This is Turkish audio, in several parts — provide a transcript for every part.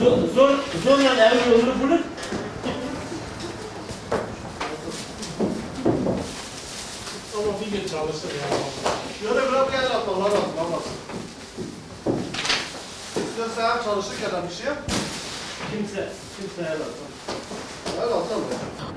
Zor, zor, zor yani ev yolunu bulur. Ama bir gün çalışır ya. Şöyle bırak gel Allah razı olsun. İstiyorsan hem çalışırken bir şey yap. Kimse, kimse helal.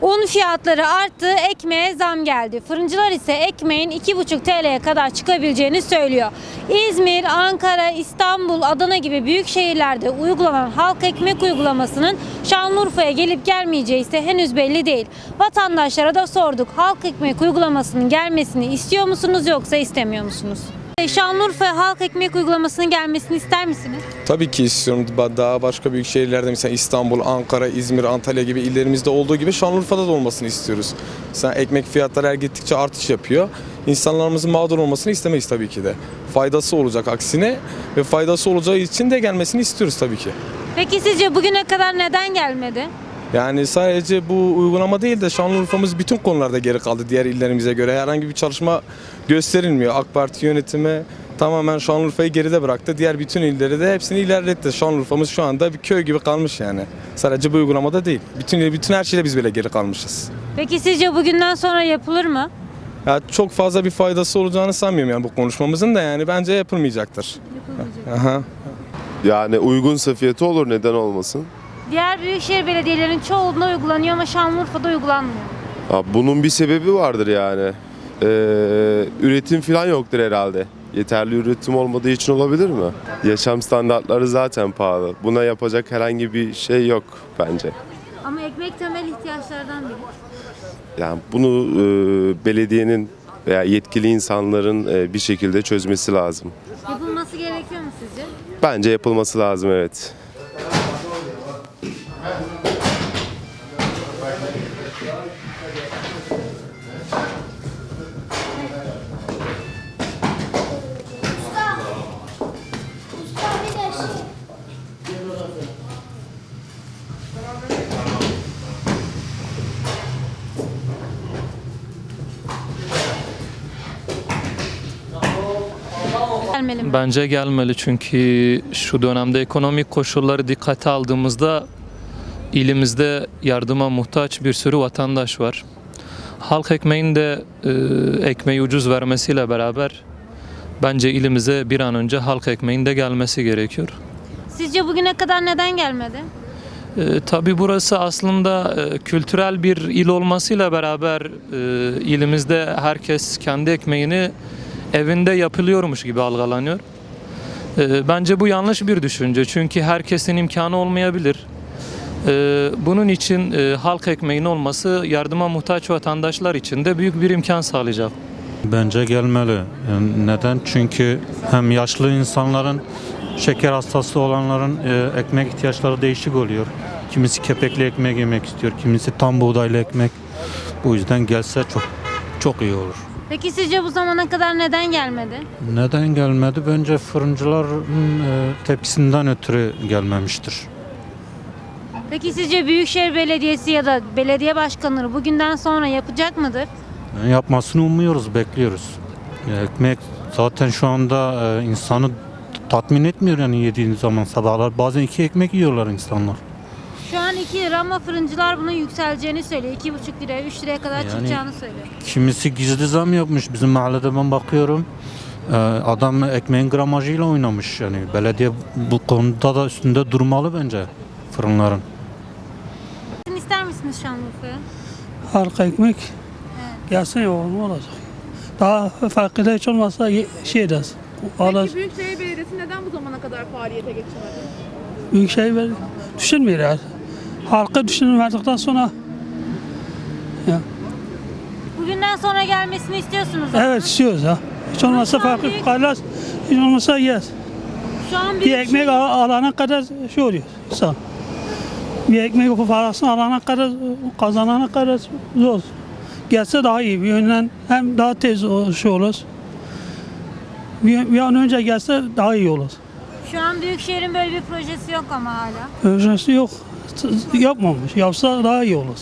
Un fiyatları arttı, ekmeğe zam geldi. Fırıncılar ise ekmeğin 2,5 TL'ye kadar çıkabileceğini söylüyor. İzmir, Ankara, İstanbul, Adana gibi büyük şehirlerde uygulanan halk ekmek uygulamasının Şanlıurfa'ya gelip gelmeyeceği ise henüz belli değil. Vatandaşlara da sorduk. Halk ekmek uygulamasının gelmesini istiyor musunuz yoksa istemiyor musunuz? Şanlıurfa halk ekmek uygulamasının gelmesini ister misiniz? Tabii ki istiyorum. Daha başka büyük şehirlerde mesela İstanbul, Ankara, İzmir, Antalya gibi illerimizde olduğu gibi Şanlıurfa'da da olmasını istiyoruz. Mesela ekmek fiyatları her gittikçe artış yapıyor. İnsanlarımızın mağdur olmasını istemeyiz tabii ki de. Faydası olacak aksine ve faydası olacağı için de gelmesini istiyoruz tabii ki. Peki sizce bugüne kadar neden gelmedi? Yani sadece bu uygulama değil de Şanlıurfa'mız bütün konularda geri kaldı diğer illerimize göre. Herhangi bir çalışma gösterilmiyor. AK Parti yönetimi tamamen Şanlıurfa'yı geride bıraktı. Diğer bütün illeri de hepsini ilerletti. Şanlıurfa'mız şu anda bir köy gibi kalmış yani. Sadece bu uygulamada değil. Bütün bütün her şeyde biz böyle geri kalmışız. Peki sizce bugünden sonra yapılır mı? Ya çok fazla bir faydası olacağını sanmıyorum yani bu konuşmamızın da yani bence yapılmayacaktır. Aha. Yani uygunsa fiyatı olur neden olmasın? Diğer büyükşehir belediyelerinin çoğunda uygulanıyor ama Şanlıurfa'da uygulanmıyor. Ha, bunun bir sebebi vardır yani. Ee, üretim falan yoktur herhalde. Yeterli üretim olmadığı için olabilir mi? Yaşam standartları zaten pahalı. Buna yapacak herhangi bir şey yok bence. Ama ekmek temel ihtiyaçlardan biri. Yani bunu e, belediyenin veya yetkili insanların e, bir şekilde çözmesi lazım. Yapılması gerekiyor mu sizce? Bence yapılması lazım evet. Gelmeli mi? Bence gelmeli çünkü şu dönemde ekonomik koşulları dikkate aldığımızda ilimizde yardıma muhtaç bir sürü vatandaş var. Halk ekmeğin de e, ekmeği ucuz vermesiyle beraber bence ilimize bir an önce halk ekmeğin de gelmesi gerekiyor. Sizce bugüne kadar neden gelmedi? E, tabii burası aslında e, kültürel bir il olmasıyla beraber e, ilimizde herkes kendi ekmeğini evinde yapılıyormuş gibi algılanıyor. E, bence bu yanlış bir düşünce çünkü herkesin imkanı olmayabilir. E, bunun için e, halk ekmeğinin olması yardıma muhtaç vatandaşlar için de büyük bir imkan sağlayacak. Bence gelmeli. Yani neden? Çünkü hem yaşlı insanların, şeker hastası olanların e, ekmek ihtiyaçları değişik oluyor. Kimisi kepekli ekmek yemek istiyor, kimisi tam buğdaylı ekmek. Bu yüzden gelse çok çok iyi olur. Peki sizce bu zamana kadar neden gelmedi? Neden gelmedi? Bence fırıncıların e, tepkisinden ötürü gelmemiştir. Peki sizce Büyükşehir Belediyesi ya da belediye başkanları bugünden sonra yapacak mıdır? Yani yapmasını umuyoruz, bekliyoruz. Ya ekmek zaten şu anda e, insanı tatmin etmiyor yani yediğin zaman sabahlar. Bazen iki ekmek yiyorlar insanlar. Şu an 2 lira ama fırıncılar bunun yükseleceğini söylüyor. 2,5 liraya 3 liraya kadar Yani- çıkacağını söylüyor. Kimisi gizli zam yapmış. Bizim mahallede ben bakıyorum. Ee, Adam ekmeğin gramajıyla oynamış yani. Belediye bu konuda da üstünde durmalı bence fırınların. Sizin ister misiniz Şanlıurfa'ya? Halka ekmek gelsin ya oğlum olacak. Daha farklı da hiç olmazsa ye- şey edersin. Alır. Peki Büyükşehir Belediyesi neden bu zamana kadar faaliyete geçmedi? Büyük şey ver, düşünmüyor yani. Halkı düşünmedikten sonra Bugünden sonra gelmesini istiyorsunuz. ama. evet istiyoruz ya. Hiç olmazsa farklı büyük- paylaş, hiç olmazsa yes. Şu an Bir ekmek al- alana kadar şey oluyor insan. Bir ekmek parasını alana kadar, kazanana kadar zor. Gelse daha iyi bir yönden hem daha tez şey olur. Bir, bir an önce gelse daha iyi olur. Şu an Büyükşehir'in böyle bir projesi yok ama hala. Öncesi yok. Yapmamış. Yapsa daha iyi olur.